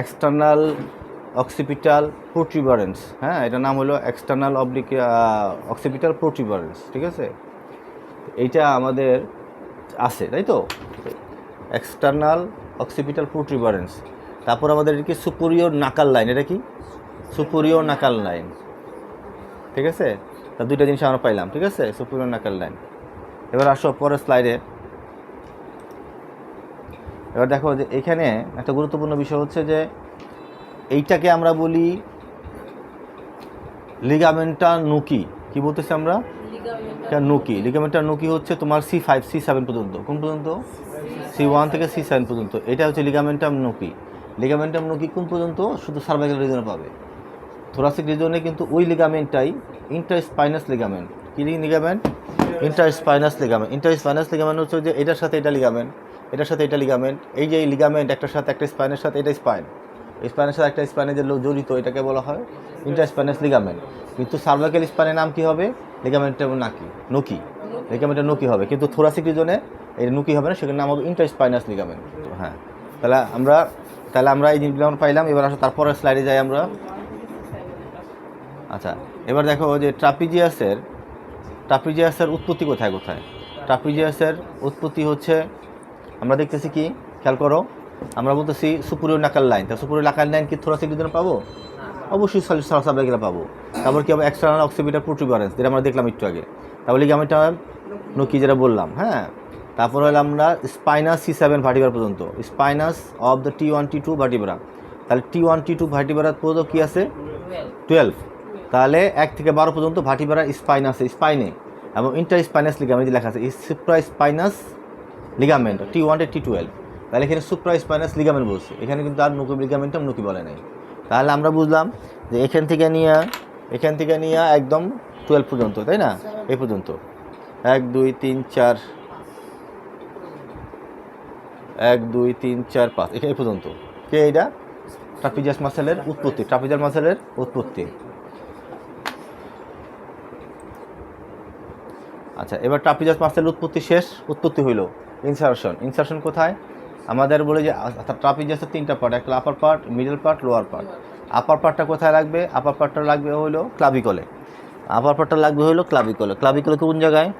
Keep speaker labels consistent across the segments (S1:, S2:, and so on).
S1: External occipital প্রোট্রিবারেন্স হ্যাঁ এটার নাম হলো এক্সটার্নাল অবলিক অক্সিপিটাল প্রোট্রিবারেন্স ঠিক আছে? এইটা আমাদের আছে, তাই তো? এক্সটার্নাল অক্সিপিটাল প্রোট্রিবারেন্স তারপর আমাদের কি সুপরিয়র নাকাল লাইন এটা কি? সুপরিয়র নাকাল লাইন ঠিক আছে? তা দুইটা জিনিস আমরা পাইলাম, ঠিক আছে? সুপরিয়র নাকাল লাইন এবার আসো পরের স্লাইডে এবার দেখো যে এখানে একটা গুরুত্বপূর্ণ বিষয় হচ্ছে যে এইটাকে আমরা বলি লিগামেন্টা নুকি। কি বলতেছি আমরা? এটা নুকি। লিগামেন্টা নুকি হচ্ছে তোমার সি ফাইভ সি সেভেন পর্যন্ত। কোন পর্যন্ত? সি ওয়ান থেকে সি সেভেন পর্যন্ত। এটা হচ্ছে লিগামেন্টাম নুকি। লিগামেন্টাম নুকি কোন পর্যন্ত? শুধু সার্ভাইকাল রিজনে পাবে। থোরাসিক রিজনে কিন্তু ওই লিগামেন্টটাই ইন্টারস্পাইনাস লিগামেন্ট। কি ligament? Interspinous ligament. Interspinous ligament হচ্ছে যে এটার সাথে এটা লিগামেন্ট। এটার সাথে এটা লিগামেন্ট এই যে এই লিগামেন্ট একটার সাথে একটা স্পাইনের সাথে, এটা স্পাইন স্পাইনের সাথে একটা স্পাইনে যে জড়িত, এটাকে বলা হয় ইন্টারস্পাইনাস লিগামেন্ট কিন্তু সার্ভাইকাল স্পাইনের নাম কি হবে? লিগামেন্টের নাকি, নকি। লিগামেন্টের নকি হবে। কিন্তু থোরাসিক রিজনে এই নুকি হবে না, সেখানে নাম হবে ইন্টারস্পাইনাস লিগামেন্ট হ্যাঁ তাহলে আমরা তাহলে আমরা এই জিনিসগুলো পাইলাম। এবার আসো তারপরে স্লাইডে যাই আমরা। আচ্ছা এবার দেখো যে ট্রাপিজিয়াসের ট্রাপিজিয়াসের উৎপত্তি কোথায় কোথায়? ট্রাপিজিয়াসের উৎপত্তি হচ্ছে আমরা দেখতেছি কি? খেয়াল করো, আমরা বলতেছি সুপুরিয়র নাকাল লাইন তা সুপুরিয়র নাকাল লাইন কি থোরাসিক রিজনে পাবো? অবশ্যই সাবলাইগুলো পাবো। তারপর কি হবে? এক্সটার্নাল অক্সিপিটার প্রোট্রিবারেন্স যেটা আমরা দেখলাম একটু আগে। তাহলে কি আমি নকি যেটা বললাম হ্যাঁ? তারপর হলো আমরা স্পাইনাস সি সেভেন ভার্টিবার পর্যন্ত spinous of the T one T two vertebra তাহলে টি ওয়ান টি টু ভার্টিবারা পর্যন্ত কী আছে? টুয়েলভ তাহলে এক থেকে বারো পর্যন্ত ভার্টিবারা স্পাইনাসে স্পাইনে এবং ইন্টার স্পাইনাস লিগামেন্ট লেখা আছে supraspinous ligament T one T twelve তাহলে এখানে সুপ্রা স্পাইনাস লিগামেন্ট বলছে। এখানে কিন্তু আর নুকি লিগামেন্টাম নুকি বলে নাই। তাহলে আমরা বুঝলাম যে এখান থেকে নিয়ে, এখান থেকে নিয়ে একদম টুয়েলভ পর্যন্ত, তাই না? এ পর্যন্ত। এক, দুই, তিন, চার, এক, দুই, তিন, চার, পাঁচ। এখানে পর্যন্ত। কে এইটা? ট্রাপিজাস মাসেলের উৎপত্তি। ট্রাপিজাস মাসেলের উৎপত্তি। আচ্ছা এবার ট্রাপিজাস মাসেলের উৎপত্তি শেষ। উৎপত্তি হইল ইনসারশন ইনসারশন কোথায়? আমাদের বলে যে ট্রাপিজাসের তিনটা পার্ট একটা upper part middle part lower part upper পার্টটা কোথায় লাগবে? আপার পার্টটা লাগবে হলো ক্লাবিকলে আপার পার্টটা লাগবে হইল ক্লাবিকলে ক্লাবিকলে কোন জায়গায়?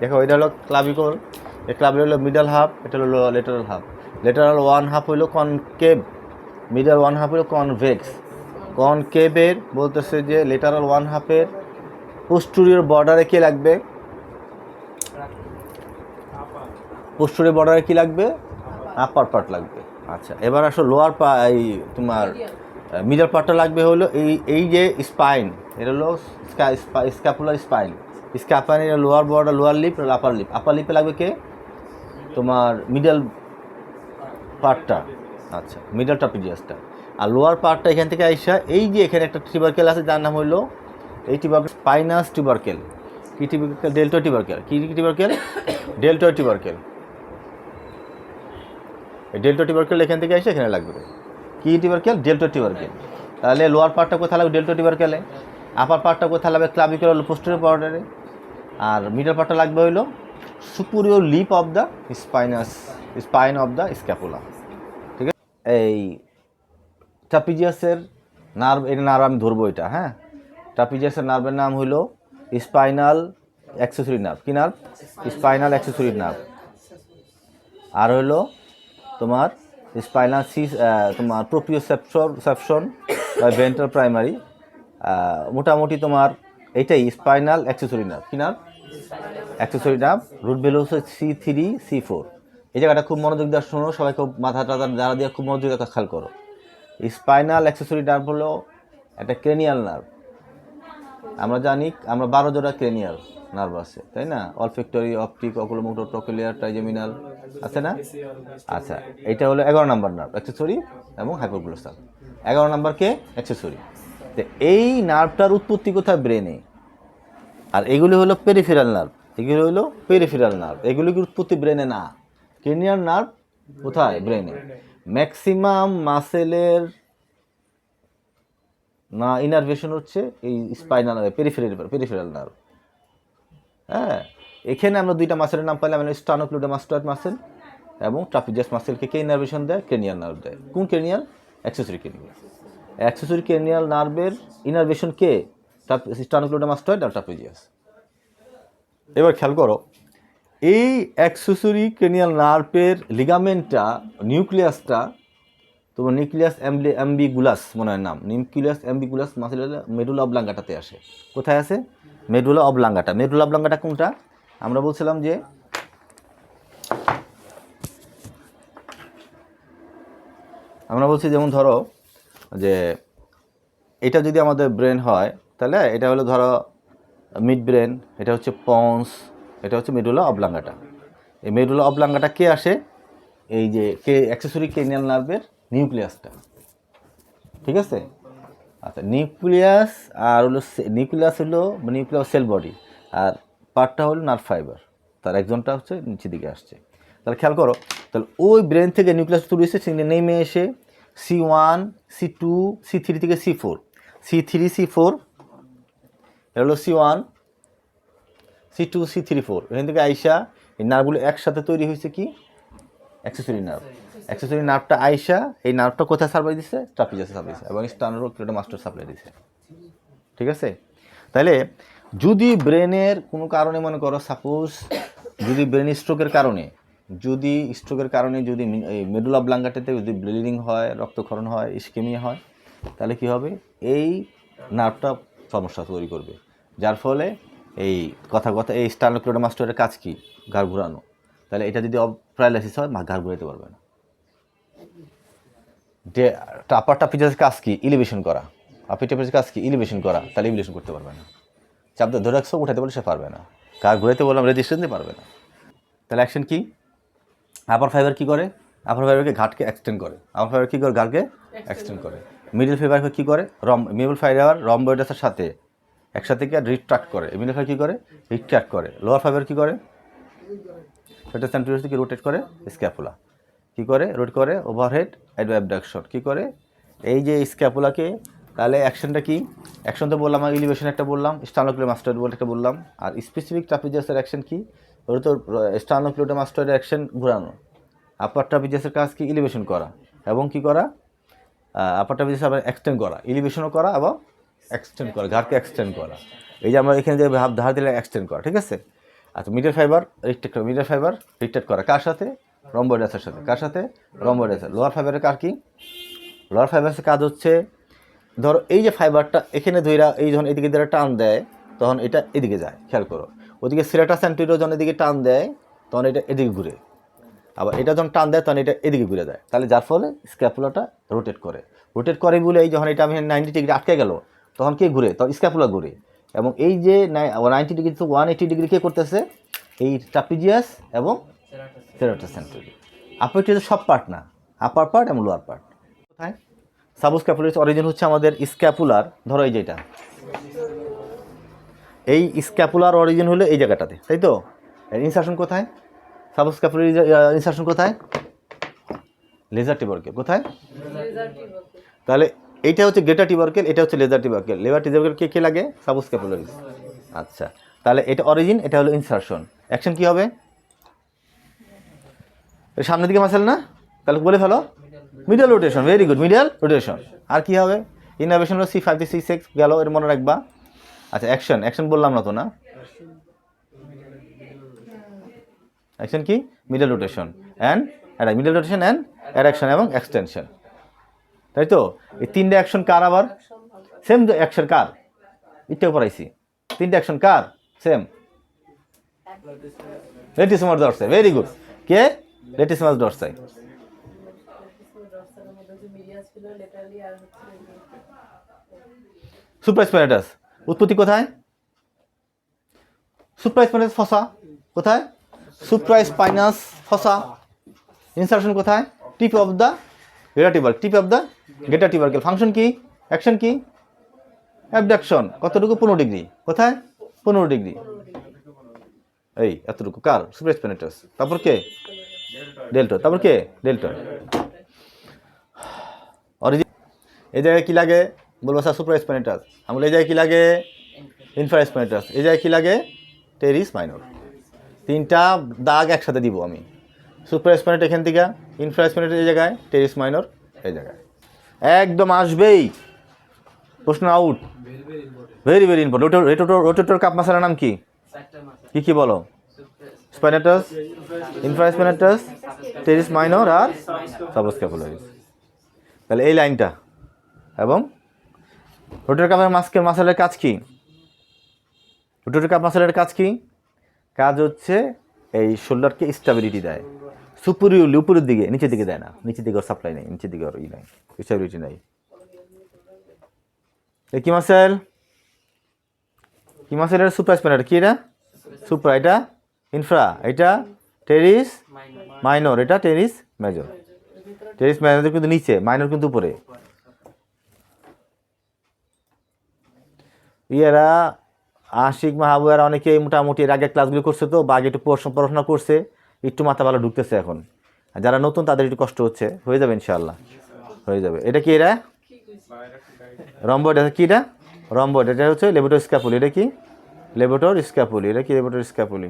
S1: দেখো, এটা হলো ক্লাবিকল এই ক্লাবিকল হলো মিডল হাফ এটা হলো lateral half lateral one half হইল কনকেভ মিডল ওয়ান হাফ হইল কনভেক্স কনকেভের বলতেছে যে লেটারাল ওয়ান হাফের পোস্টুরিয়র বর্ডারে কি লাগবে? পোস্টুরিয়র বর্ডারে কি লাগবে? আপার পার্ট লাগবে। আচ্ছা এবার আসো লোয়ার পা এই তোমার মিডল পার্টটা লাগবে হলো এই এই যে স্পাইন এটা হলো scapular spine স্ক্যাপাইনের lower border lower lip upper lip upper লিপে লাগবে কে? তোমার মিডল পার্টটা আচ্ছা মিডল ট্রাপিজিয়াসটা আর লোয়ার পার্টটা এখান থেকে আইসা এই যে এখানে একটা টিবারকেল আছে যার নাম হলো এই টিবারকেল স্পাইনাস টিবারকেল কি টিবারকেল ডেল্টো টিবারকেল কি টিবারকেল ডেল্টো টিবারকেল ডেল্টো টিবারকেল এখান থেকে এসে এখানে লাগবে। কি টিবারকেল ডেল্টো টিবারকেল তাহলে লোয়ার পার্টটা কোথায় লাগবে? ডেল্টো টিবারকেলে আপার পার্টটা কোথায় লাগবে? ক্লাবিকুলার পোস্টেরিয়র বর্ডারে আর মিডল পার্টটা লাগবে হইল superior lip of the spinous spine of the scapula ঠিক আছে? এই ট্রাপিজিয়াসের নার্ভ এই নার্ভ আমি ধরবো এটা হ্যাঁ? ট্রাপিজিয়াসের নার্ভের নাম হইল স্পাইনাল অ্যাক্সেসরি নার্ভ। কি নার্ভ? Spinal accessory nerve. আর হইল তোমার স্পাইনাল সি তোমার প্রোপিওসেপশন সেপশন বা ভেন্টার প্রাইমারি মোটামুটি তোমার এইটাই স্পাইনাল অ্যাক্সেসরি নার্ভ। কি নার্ভ? অ্যাক্সেসরি নার্ভ, রুট ভ্যালু হচ্ছে সি থ্রি, সি ফোর। এই জায়গাটা খুব মনোযোগ দেওয়ার শোনো, সবাই খুব মাথা টাথা যারা দিয়ে খুব মনোযোগ খেয়াল করো। স্পাইনাল অ্যাক্সেসরি নার্ভ হলো একটা ক্রেনিয়াল নার্ভ। আমরা জানি আমরা বারো জোড়া ক্রেনিয়াল নার্ভ আছে তাই না? Olfactory optic oculomotor trochlear trigeminal আছে না? আচ্ছা এটা হলো এগারো নাম্বার নার্ভ অ্যাক্সেসরি এবং হাইপোগ্লোসাল এগারো নাম্বারকে অ্যাক্সেসরি তো এই নার্ভটার উৎপত্তি কোথায়? ব্রেনে আর এগুলি হলো পেরিফেরাল নার্ভ এগুলি হলো পেরিফেরাল নার্ভ এগুলির উৎপত্তি ব্রেনে না। ক্রেনিয়াল নার্ভ কোথায়? ব্রেনে ম্যাক্সিমাম মাসেলের না ইনারভেশন হচ্ছে এই স্পাইনাল পেরিফেরাল পেরিফেরাল নার্ভ হ্যাঁ এখানে আমরা দুইটা মাসেলের নাম পাইলাম স্টানোক্লুডা মাস্টার্ড মাসেল এবং ট্রাপিজিয়াস মাসেলকে কে ইনারভেশন দেয়? ক্রেনিয়াল নার্ভ দেয়। কোন cranial accessory cranial accessory cranial নার্ভের ইনারভেশন কে? স্টানোক্লোডামাস্টয়েড আর ট্রাপিজিয়াস এবার খেয়াল করো, এই অ্যাক্সেসরি ক্রেনিয়াল নার্ভের লিগামেন্টটা নিউক্লিয়াসটা তোমার নিউক্লিয়াস অ্যাম্বি, অ্যাম্বিগুলাস মনে হয় নাম। নিউক্লিয়াস অ্যাম্বিগুলাস মাসেল মেডুলা অবলাঙ্গাটাতে আসে। কোথায় আছে মেডুলা অবলাঙ্গাটা। মেডুলা অবলাঙ্গাটা কোনটা? আমরা বলছিলাম যে আমরা বলছি যেমন ধরো যে এটা যদি আমাদের ব্রেন হয়, তাহলে এটা হলো ধরো মিড ব্রেন, এটা হচ্ছে পন্স, এটা হচ্ছে মেডুলা অবলাঙ্গাটা। এই মেডুলা অবলাঙ্গাটা কে আসে? এই যে কে, অ্যাক্সেসরি কেনিয়াল নার্ভের নিউক্লিয়াসটা। ঠিক আছে? আচ্ছা নিউক্লিয়াস আর হলো নিউক্লিয়াস হলো নিউক্লিয়াস সেল বডি আর পার্টটা হলো নার্ভ ফাইবার। তার একজনটা হচ্ছে নিচের দিকে আসছে। তাহলে খেয়াল করো, তাহলে ওই ব্রেন থেকে নিউক্লিয়াস তৈরি হয়েছে, সেখানে নেমে এসে C one, C two, C three থেকে C four. C three, C four, এটা হলো C one, C two, C three, four. এখান থেকে আইসা এই নার্ভগুলো একসাথে তৈরি হয়েছে কি? অ্যাক্সেসরি নার্ভ অ্যাক্সেসরি নার্ভটা আইসা, এই নার্ভটা কোথায় সাপ্লাই দিচ্ছে ট্রাপিজাসে সাপ্লাই দিচ্ছে এবং স্টানোরো ক্রিয়েটো মাস্টার সাপ্লাই দিচ্ছে ঠিক আছে? তাহলে যদি ব্রেনের কোনো কারণে, মনে করো সাপোজ যদি ব্রেন স্ট্রোকের কারণে, যদি স্ট্রোকের কারণে যদি মেডুলা ব্লাঙ্গাটাতে যদি ব্লিডিং হয়, রক্তক্ষরণ হয় ইস্কেমিয়া হয়, তাহলে কি হবে? এই নার্ভটা সমস্যা তৈরি করবে। যার ফলে এই কথা কথা, এই স্টানোক্লোডা মাস্টারের কাজ কি? ঘাড় ঘুরানো। তাহলে এটা যদি প্যারালাইসিস হয় ঘাড় ঘুরাইতে পারবে না। যে আপার টাপিজাসের কাজ কি? ইলিভেশন করা। আপির টাপিজাসের কাজ কি? ইলিভেশন করা। তাহলে ইলিভেশন করতে পারবে না। চাপ ধরে রাখছো উঠাতে বলে সে পারবে না। কার ঘুরাইতে বললাম রেজিস্ট্রেশন দিতে পারবে না। তাহলে অ্যাকশন কি? আপার ফাইবার কি করে? আপার ফাইবারকে ঘাটকে এক্সটেন্ড করে। আপার ফাইবার কী করে? ঘাটকে এক্সটেন্ড করে। মিডল ফাইবারকে কী করে? রম মিডল ফাইবার রম্বয়েডাসের সাথে একসাথে কি রিট্রাক্ট করে। মিডল ফাইবার কী করে? রিট্রাক্ট করে। লোয়ার ফাইবার কী করে? সেটা থেকে রোটেট করে স্ক্যাপুলা কি করে? রোড করে ওভারহেড অ্যাবডাকশন কি করে? এই যে স্ক্যাপুলাকে তাহলে অ্যাকশনটা কি? অ্যাকশন তো বললাম ইলিভেশন একটা বললাম স্টানোক্লিও মাস্টার বলে একটা বললাম। আর স্পেসিফিক ট্রাপিজাসের অ্যাকশন কি? ওটা তো স্টানোক্লিওটা মাস্টারের অ্যাকশন ঘোরানো। আপার ট্রাপিজাসের কাজ কি? ইলিভেশন করা। এবং কি করা? আপার ট্রাপিজাস আবার এক্সটেন্ড করা। ইলিভেশনও করা এবং এক্সটেন্ড করা। ঘাটকে এক্সটেন্ড করা। এই যে আমরা এখানে যে ভাব ধার দিলে এক্সটেন্ড করা, ঠিক আছে? আচ্ছা middle fiber retract middle fiber retract করা। কার সাথে? রম্বয়েডাসের সাথে। কার সাথে? রম্বয়েডাসের লোয়ার ফাইবারের কার কি? লোয়ার ফাইবারের কাজ হচ্ছে, ধরো এই যে ফাইবারটা এখানে ধইরা এই যখন এদিকে ধরে টান দেয়, তখন এটা এদিকে যায়, খেয়াল করো। ওদিকে সিরাটা সেন্টিরো যখন এদিকে টান দেয়, তখন এটা এদিকে ঘুরে। আবার এটা যখন টান দেয়, তখন এটা এদিকে ঘুরে দেয় তাহলে যার ফলে স্ক্যাপুলাটা রোটেট করে। রোটেট করে বলে এই যখন এটা আমি নাইনটি ডিগ্রি আটকে গেল, তখন কে ঘুরে? তখন স্ক্যাপুলা ঘুরে। এবং এই যে নাইনটি ডিগ্রি, তো ওয়ান এইটি ডিগ্রি কে করতেছে? এই ট্রাপিজিয়াস এবং সেরাটা সেন্ট্রালি আপার সব পার্ট না। আপার পার্ট এবং লোয়ার পার্ট কোথায়? সাবস্ক্যাপুলার অরিজিন হচ্ছে আমাদের স্ক্যাপুলার ধরো এই যেটা। এই স্ক্যাপুলার অরিজিন হলো এই জায়গাটাতে। তাই তো? ইনসার্শন কোথায়? সাবস্ক্যাপুলার ইনসার্শন কোথায়? লেজার টিবারকেল কোথায়? তাহলে এইটা হচ্ছে গ্রেটা টিবারকেল এটা হচ্ছে লেজার টিবারকেল লেজার টিবারকেল কে কে লাগে? সাবস্ক্যাপুলারিস আচ্ছা। তাহলে এটা অরিজিন এটা হলো ইনসার্শন অ্যাকশন কী হবে? সামনের দিকে মাসেল না? তাহলে বলে ফেলো। Middle rotation very good medial rotation আর কি হবে? ইনোভেশন হলো সি ফাইভ সি সিক্স গেল, এর মনে রাখবা। আচ্ছা অ্যাকশন অ্যাকশন বললাম না তো, না? অ্যাকশন কি? Middle rotation and middle rotation and adduction এবং এক্সটেনশন তাই তো? এই তিনটে অ্যাকশন কার আবার? সেম অ্যাকশন কার? ইটটা পড়াইছি। তিনটে অ্যাকশন কার? সেম ভেরি গুড কে? লেটিসমাস দর্শাই সুপ্রাইজ প্যারাটাস উৎপত্তি কোথায় সুপ্রাইজ প্যারাটাস ফসা কোথায় সুপ্রাইজ পাইনাস ফসা ইনসার্শন কোথায় tip of the গেটাটিভার tip of the greater greater tubercle function কি অ্যাকশন কি অ্যাবডাকশন কতটুকু পনেরো ডিগ্রি কোথায় পনেরো ডিগ্রি এই এতটুকু কার সুপ্রাইজ প্যারাটাস তারপর কে ডেল্টন তারপর কে? ডেল্টন অরিজিন এই জায়গায় কী লাগে? বলব স্যার সুপার স্প্যানেটাস আমি বলি এই জায়গায় কী লাগে? ইনফ্রা স্প্যানেটাস এই জায়গায় কী লাগে? টেরিস মাইনর তিনটা দাগ একসাথে দিব আমি। সুপার স্প্যানেট এখান থেকে ইনফ্রা স্প্যানেট এই জায়গায় টেরিস মাইনর এই জায়গায়। একদম আসবেই। প্রশ্ন out very very important rotator rotator cuff মাসালার নাম কি? কি কি বলো? Spinatus infraspinatus teres minor আর সাবস্ক্যাপুলারিস তাহলে এই লাইনটা। এবং রোটেটর কাপের মাস্কের মাসালের কাজ কি? রোটেটর কাপ মাসালের কাজ কি? কাজ হচ্ছে এই শোল্ডারকে স্টেবিলিটি দেয়। সুপুরিউলি উপরের দিকে, নিচের দিকে দেয় না। নিচের দিকে সাপ্লাই নেই, নিচের দিকে ই নাই স্টেবিলিটি নাই। কি মাসেল? কি মাসেল এটা সুপ্রা স্প্যানার কি এটা? সুপ্রা এটা ইনফ্রা এটা টেরিস মাইনর, এটা টেরিস মেজর। টেরিস মেজর কিন্তু নিচে, মাইনর কিন্তু উপরে। ইয়েরা, আশিক মাহবুয়ারা অনেকেই মোটামুটি এর আগে ক্লাসগুলো করছে তো, বা আগে একটু পড়াশোনা করছে, একটু মাথা ভালো ঢুকতেছে এখন। যারা নতুন, তাদের একটু কষ্ট হচ্ছে। হয়ে যাবে ইনশাআল্লাহ। হয়ে যাবে। এটা কি এরা? রম্বয়েড এটা কি এটা? রম্বয়েড এটা হচ্ছে লেবোটোর স্ক্যাপুলি। এটা কি? Levator scapulae. এটা কি levator scapulae?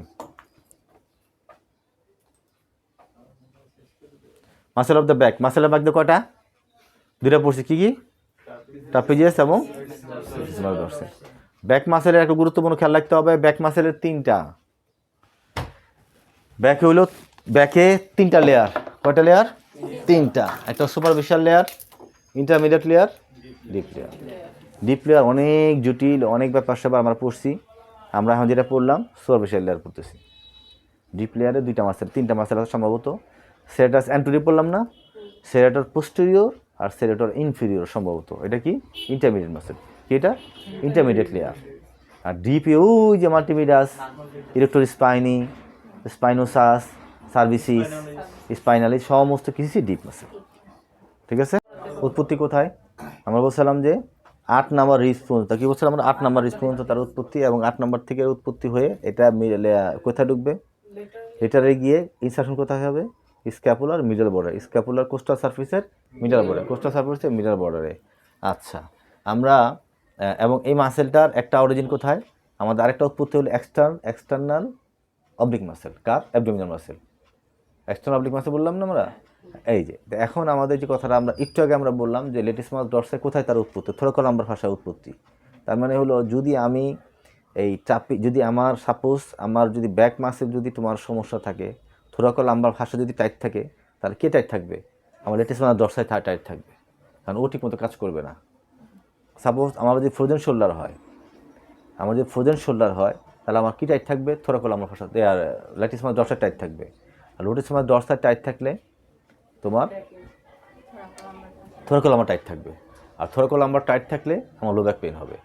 S1: Muscle of the back muscle of back দিয়ে কটা দুটা পড়ছি। কি কি? ট্রাপিজিয়াস এবং ব্যাক মাসেলের একটা গুরুত্বপূর্ণ খেয়াল রাখতে হবে। ব্যাক মাসেলের তিনটা। ব্যাকে হলো ব্যাকে তিনটা লেয়ার কয়টা লেয়ার তিনটা। একটা super superficial layer intermediate layer deep layer deep layer অনেক জটিল, অনেক ব্যাপার স্যাপার আমরা পড়ছি। আমরা এখন যেটা পড়লাম সুপার সুপারফিশিয়াল লেয়ার পড়তেছি। ডিপ লেয়ারে দুইটা মাসেল, তিনটা মাসেল সম্ভবত। সেরেটাস অ্যান্টোরি পড়লাম না? সেরেটর পোস্টেরিয়র আর সেরেটর ইনফিরিয়র সম্ভবত। এটা কি? ইন্টারমিডিয়েট মাসেল কি এটা? ইন্টারমিডিয়েট লেয়ার আর ডিপে ওই যে মাল্টিমিডাস ইলেকট্রো স্পাইনি স্পাইনোসাস সার্ভিসিস স্পাইনালি সমস্ত কিছুই ডিপ মাসেল ঠিক আছে? উৎপত্তি কোথায়? আমরা বলছিলাম যে আট নাম্বার রিস পর্যন্ত। কি বলছিলাম আমরা? আট নাম্বার রিস পর্যন্ত তার উৎপত্তি এবং আট নাম্বার থেকে উৎপত্তি হয়ে এটা কোথায় ঢুকবে? লেটারে গিয়ে ইনসার্শন কোথায় হবে? Scapular middle border scapular costal সার্ফেসের middle border costal সার্ফেসের মিডল বর্ডারে। আচ্ছা আমরা এবং এই মাসেলটার একটা অরিজিন কোথায়? আমাদের আরেকটা উৎপত্তি হলো এক্সটার্ন এক্সটার্নাল অবলিক মাসেল কার? Abdominal muscle external oblique muscle বললাম না আমরা? এই যে এখন আমাদের যে কথাটা আমরা একটু আগে আমরা বললাম যে লেটিস মাস ডটসে কোথায় তার উৎপত্তি? থোড়াকল নাম্বার ভাষায় উৎপত্তি। তার মানে হলো যদি আমি এই চাপি যদি আমার সাপোজ আমার যদি ব্যাক মাসেল যদি তোমার সমস্যা থাকে থোড়াকল নাম্বার ভাষা যদি টাইট থাকে, তাহলে কে টাইট থাকবে? আমার লেটিস মাস ডটসায় টাইট থাকবে। কারণ ও ঠিক মতো কাজ করবে না। সাপোজ আমার যদি ফ্রোজেন শোল্ডার হয়, আমার যদি ফ্রোজেন শোল্ডার হয়, তাহলে আমার কী টাইট থাকবে? থোরাকল আমার ভাষা আর ল্যাটিস মাস ডরসার টাইট থাকবে। আর লোটিস মাস ডরসার টাইট থাকলে তোমার থোরাকল আমার টাইট থাকবে। আর থোরাকল আমার টাইট থাকলে আমার লো ব্যাক পেন হবে।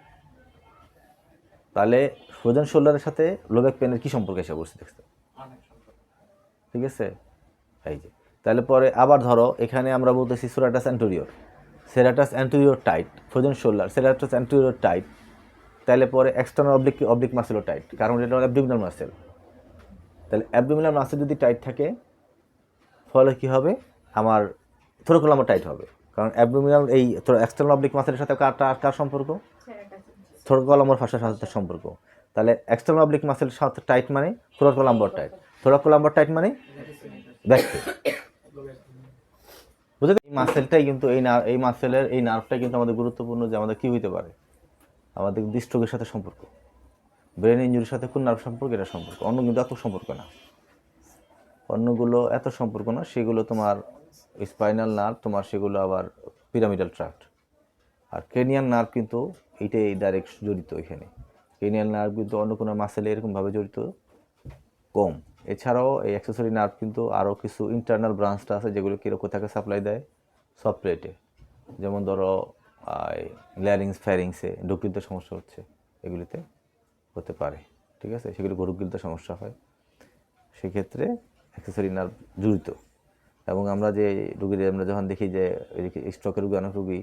S1: তাহলে ফ্রোজেন শোল্ডারের সাথে লো ব্যাক পেনের কী সম্পর্ক এসে বসে দেখতে ঠিক আছে? এই যে। তাহলে পরে আবার ধরো এখানে আমরা বলতেছি serratus anterior serratus anterior tight frozen shoulder serratus anterior tight তাহলে পরে এক্সটার্নাল অবলিক অবলিক মাসেলও টাইট কারণ এটা অ্যাবডোমিনাল মাসেল তাহলে অ্যাবডোমিনাল মাসেল যদি টাইট থাকে ফলে কি হবে? আমার থোরকল আমার টাইট হবে। কারণ অ্যাবডোমিনাল এই এক্সটার্নাল অবলিক মাসেলের সাথে কার কার- সম্পর্ক? থোরকল আমার ভাষার সাথে সম্পর্ক। তাহলে এক্সটার্নাল অবলিক মাসেলের সাথে টাইট মানে thoracolumbar tight lumbar tight মানে? ব্যাক বুঝতে এই মাসেলটাই কিন্তু, এই নার এই মাসেলের এই নার্ভটাই কিন্তু আমাদের গুরুত্বপূর্ণ যে আমাদের কী হইতে পারে? আমাদের স্ট্রোকের সাথে সম্পর্ক। ব্রেন ইঞ্জুরির সাথে কোন নার্ভ সম্পর্ক, এটা সম্পর্ক। অন্য কিন্তু এত সম্পর্ক না। অন্যগুলো এত সম্পর্ক না, সেগুলো তোমার স্পাইনাল নার্ভ তোমার সেগুলো আবার পিরামিডাল ট্রাক্ট আর ক্রেনিয়াল নার্ভ কিন্তু এইটাই ডাইরেক্ট জড়িত এখানে। ক্রেনিয়াল নার্ভ কিন্তু অন্য কোনো মাসেলে এরকমভাবে জড়িত কম। এছাড়াও এই অ্যাক্সেসরি নার্ভ কিন্তু আরও কিছু ইন্টারনাল ব্রাঞ্চটা আছে যেগুলো কীরকম থাকে সাপ্লাই দেয় সব প্লেটে যেমন ধরো ল্যারিংস ফ্যারিংসে ঢুকিলতে সমস্যা হচ্ছে, এগুলিতে হতে পারে, ঠিক আছে? সেগুলো গরুগিলতে সমস্যা হয়। সেক্ষেত্রে অ্যাক্সেসরি নার্ভ জড়িত। এবং আমরা যে রুগীদের, আমরা যখন দেখি যে স্ট্রোকের রুগী, অনেক রুগী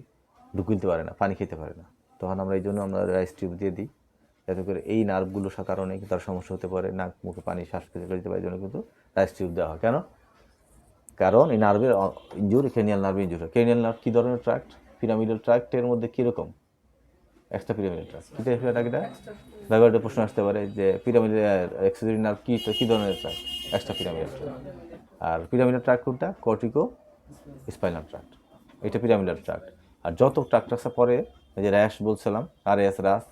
S1: ঢুকিলতে পারে না, পানি খেতে পারে না, তখন আমরা এই জন্য আমরা রাইস টিউব দিয়ে দিই। যাতে করে এই নার্ভগুলোর কারণে তার সমস্যা হতে পারে নাক মুখে পানি শ্বাস পেতে যেতে পারে জন্য কিন্তু রাইস টিউব দেওয়া হয়। কেন? কারণ এই নার্ভের injury cranial nerve injury cranial nerve কী ধরনের ট্রাক্ট পিরামিডাল ট্রাক্টের মধ্যে কীরকম? এক্সট্রা পিরামিডাল ট্রাক্ট কী এটা? ব্যবহার প্রশ্ন আসতে পারে যে পিরামিডাল এক্সেসরি নার্ভ কী কী ধরনের ট্রাক্ট এক্সট্রা পিরামিডাল ট্রাক্ট আর পিরামিডাল ট্রাক্ট কোনটা? কর্টিকো স্পাইনাল ট্রাক্ট এটা পিরামিডাল ট্রাক্ট আর যত ট্রাক্ট আছে পরে যে র্যাশ বলছিলাম আর এস রাস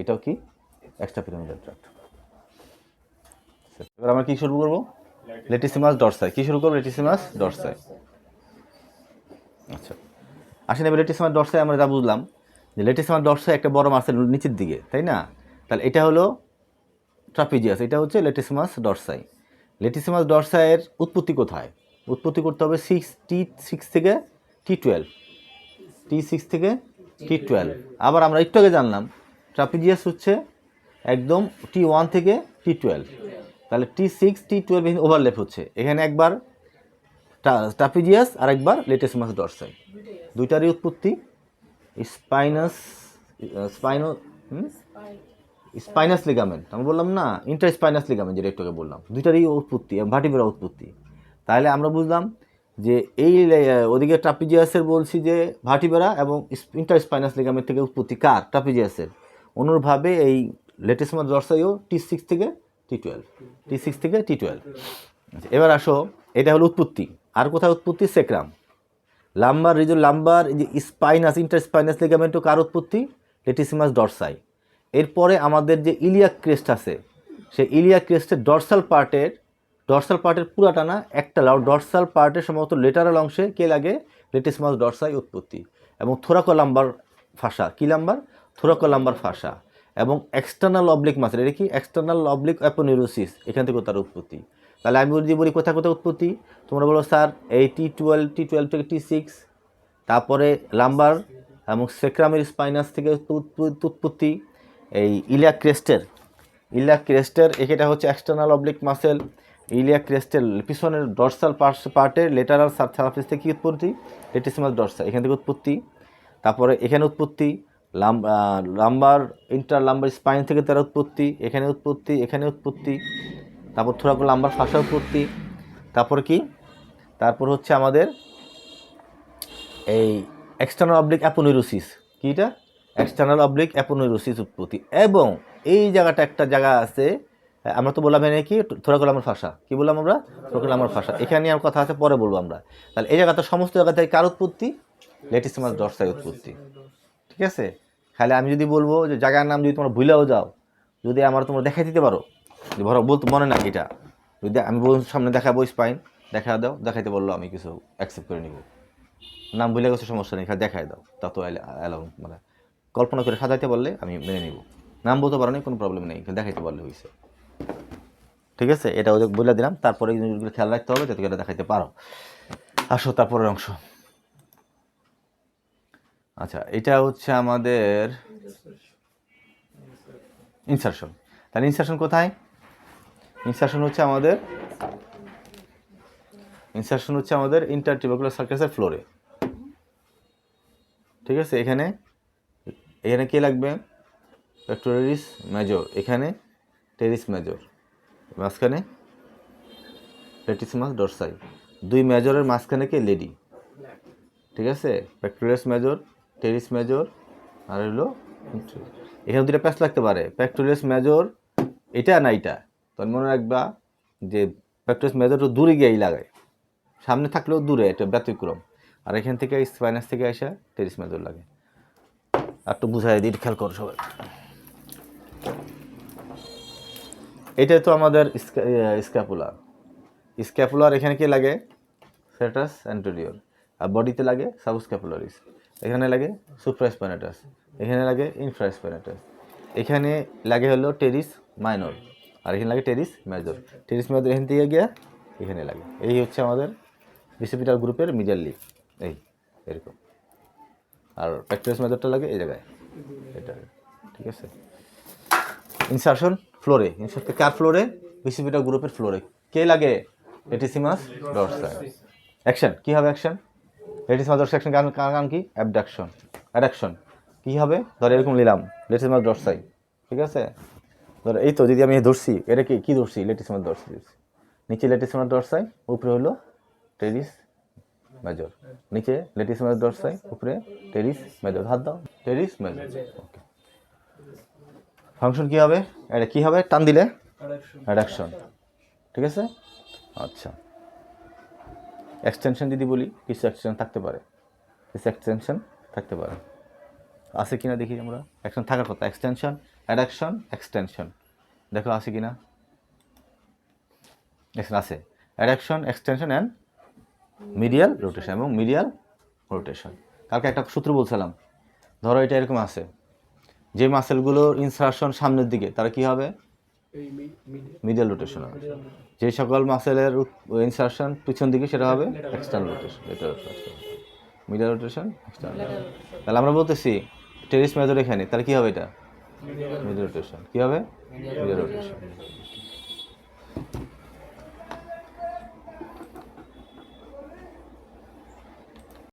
S1: এটাও কি? এক্সট্রা পিরামিডাল ট্রাক্ট এবার আমরা কি শুরু করব? লেটিসিমাস ডরসাই কি শুরু করব? লেটিসিমাস ডরসাই আচ্ছা। আসেন এবার লেটিসিমাস ডরসাই আমরা যা বুঝলাম, যে লেটিসিমাস ডরসাই একটা বড় মাছের নিচের দিকে, তাই না? তাহলে এটা হলো ট্রাপিজিয়াস এটা হচ্ছে লেটিসিমাস ডরসাই লেটিসিমাস ডরসাইয়ের উৎপত্তি কোথায়? উৎপত্তি করতে হবে সিক্স টি সিক্স থেকে টি টুয়েলভ টি সিক্স থেকে টি টুয়েলভ আবার আমরা একটু আগে জানলাম ট্রাপিজিয়াস হচ্ছে একদম টি ওয়ান থেকে টি টুয়েলভ তাহলে T six T twelve overlap হচ্ছে। এখানে একবার ট্রাপিজিয়াস আর একবার লেটেস্ট মাস ডরসাই দুইটারই উৎপত্তি। স্পাইনাস স্পাইনো স্পাইনাস লিগামেন্ট আমি বললাম না ইন্টার স্পাইনাস লিগামেন্ট যেটা একটুকে বললাম। দুইটারই উৎপত্তি ভাটিবেরা উৎপত্তি। তাহলে আমরা বুঝলাম যে এই ওদিকে ট্রাপিজিয়াসের বলছি যে ভাটিবেরা এবং ইন্টার স্পাইনাস লিগামেন্ট থেকে উৎপত্তি কার? ট্রাপিজিয়াসের অনুরূপভাবে এই লেটেসমাস ডরসাইও টি সিক্স থেকে টি টুয়েলভ টি সিক্স থেকে টি টুয়েলভ আচ্ছা এবার আসো, এটা হলো উৎপত্তি। আর কোথায় উৎপত্তি? Sacrum. Lumbar region lumbar spinous inter spinous লিগামেন্টও কার উৎপত্তি? লেটিসিমাস ডরসাই এরপরে আমাদের যে ইলিয়াক ক্রেস্ট আছে, সেই ইলিয়াক ক্রেস্টের ডরসাল পার্টের ডরসাল পার্টের পুরাটা না, একটা লাউ ডরসাল পার্টের সম্ভবত লেটারাল অংশে কে লাগে? লেটিসমাস ডরসাই উৎপত্তি। এবং থোরাকো লাম্বার ফাঁসা। কী লাম্বার? থোরাকো লাম্বার ফাঁসা। এবং এক্সটার্নাল অবলিক মাসেল এটা কি? এক্সটার্নাল অবলিক অ্যাপোনিউরোসিস এখান থেকে তার উৎপত্তি। তাহলে আমি যদি বলি কোথায় কোথায় উৎপত্তি? তোমরা বলো, স্যার এই টি টুয়েলভ টি টুয়েলভ থেকে টি সিক্স তারপরে লাম্বার এবং সেক্রামের স্পাইনাস থেকে উৎপ- উৎপত্তি, এই ইলিয়া ক্রেস্টের ইলিয়া ক্রেস্টের এটা হচ্ছে এক্সটার্নাল অবলিক মাসেল ইলিয়া ক্রেস্টের পিছনের ডরসাল পার্টের লেটারাল সারফেস থেকে কি উৎপত্তি? লেটিসিমাস ডরসা এখান থেকে উৎপত্তি। তারপরে এখানে উৎপত্তি লাম লাম্বার ইন্টার লাম্বার স্পাইন থেকে তার উৎপত্তি, এখানে উৎপত্তি এখানে উৎপত্তি, তারপর থোড়া লাম্বার ফাঁসা উৎপত্তি, তারপর কি? তারপর হচ্ছে আমাদের এই এক্সটার্নাল অবলিক অ্যাপোনিউরোসিস কি এটা? এক্সটার্নাল অবলিক অ্যাপোনিউরোসিস উৎপত্তি। এবং এই জায়গাটা একটা জায়গা আছে, আমরা তো বললাম এনে কি? থোড়াকল আমার ভাষা কী বললাম আমরা? থোড়াকল আমার ভাষা এখানে আমার কথা আছে, পরে বলব আমরা। তাহলে এই জায়গাটা সমস্ত জায়গা থেকে কার উৎপত্তি? লেটিসিমাস ডরসাই উৎপত্তি। ঠিক আছে? খালি আমি যদি বলব যে জায়গার নাম যদি তোমরা ভুলেও যাও, যদি আমার তোমরা দেখাই দিতে পারো, যে ধরো বলতে মনে না এটা যদি আমি সামনে দেখাবো স্পাইন দেখা দাও, দেখাইতে বলল, আমি কিছু অ্যাকসেপ্ট করে নিব। নাম ভুলে গেছে, সমস্যা নেই দেখাই দাও, তা তো অ্যালাউ মানে কল্পনা করে সাজাইতে বললে আমি মেনে নিব। নাম বলতে পারো কোনো প্রবলেম নেই দেখাইতে পারলে হয়েছে ঠিক আছে? এটা ওদের বলে দিলাম, তারপরে খেয়াল রাখতে হবে, যাতে করে দেখাইতে পারো। আসো তারপরের অংশ। আচ্ছা এটা হচ্ছে আমাদের ইনসারশন তাহলে ইনসারশন কোথায়? ইনসারশন হচ্ছে আমাদের ইনসারশন হচ্ছে আমাদের ইন্টারটিউবাকুলার সার্কাসের ফ্লোরে ঠিক আছে, এখানে এখানে কে লাগবে? পেক্টোরিস মেজর এখানে টেরিস মেজর মাঝখানে লেটিসমাস ডরসাই দুই মেজরের মাঝখানে কে? লেডি ঠিক আছে প্যাক্টোরিয়াস মেজর টেরিস মেজর, আর হলো এখানে দুটা প্যাচ লাগতে পারে। প্যাক্টোরিয়াস মেজর এটা না এটা তখন মনে রাখবা যে প্যাক্টোরিয়াস মেজর তো দূরে গিয়েই লাগায়। সামনে থাকলেও দূরে, এটা ব্যতিক্রম। আর এখান থেকে স্পাইনাস থেকে আসা টেরিস মেজর লাগে। আর একটু বুঝাই দিই খেয়াল করো সবাই। এটা তো আমাদের স্ক্যাপুলার স্ক্যাপুলার এখানে কি লাগে? সেটাস অ্যান্টোরিয়র আর বডিতে লাগে সাবস্ক্যাপুলারিস এখানে লাগে সুপ্রাস্পাইনাটাস এখানে লাগে ইনফ্রাস্পাইনাটাস এখানে লাগে হলো টেরিস মাইনর, আর এখানে লাগে টেরিস মেজর। টেরিস মেজর এখান থেকে গিয়ে এখানে লাগে। এই হচ্ছে আমাদের রিসিপিটার গ্রুপের মিডল লিপ এই, এরকম। আর প্যাক্টোরিয়াস মেজরটা লাগে এই জায়গায়, এটা, ঠিক আছে? ইনসারশন ফ্লোরে ইনসার্ট কার ফ্লোরে রিসিপিটার গ্রুপের ফ্লোরে কে লাগে? লেটিসিমাস ডরসাই অ্যাকশন কী হবে অ্যাকশন লেটিসিমাস ডরসাই অ্যাকশন কারণ কার নাম কি? অ্যাবডাকশন অ্যাডাকশন কী হবে? ধর এরকম নিলাম লেটিসিমাস ডরসাই ঠিক আছে? ধর এই তো যদি আমি ধরছি এটা কি কী ধরছি? লেটিসিমাস ডরসাই ধরছি। নিচে লেটিসিমাস ডরসাই উপরে হলো টেরিস মেজর নিচে লেটিস লেটিসিমাস ডরসাই উপরে টেরিস মেজর হাত দাও টেরিস মেজর ওকে ফাংশন কী হবে? এটা কী হবে? টান দিলে? অ্যাডাকশন ঠিক আছে? আচ্ছা। এক্সটেনশন যদি বলি, কিছু এক্সটেনশন থাকতে পারে। কিছু এক্সটেনশন থাকতে পারে। আছে কিনা দেখি আমরা? অ্যাকশন থাকার কথা। এক্সটেনশন অ্যাডাকশন এক্সটেনশন দেখো, আছে কিনা? এখানে আছে। Adduction extension and medial rotation এবং মিডিয়াল রোটেশন কালকে একটা সূত্র বলছিলাম। ধরো এটা এরকম আছে। যে মাসেলগুলোর ইনসারশন সামনের দিকে, তারা কি হবে? মিডিয়াল রোটেশন হবে। যে সকল মাসেলের ইনসারশন পিছন দিকে সেটা হবে এক্সটার্নাল রোটেশন এটা মিডিয়াল রোটেশন এক্সটার্নাল তাহলে আমরা বলতেছি টেরিস মেজর এখানে তাহলে কী হবে এটা? মিডিয়াল রোটেশন কী হবে? Medial rotation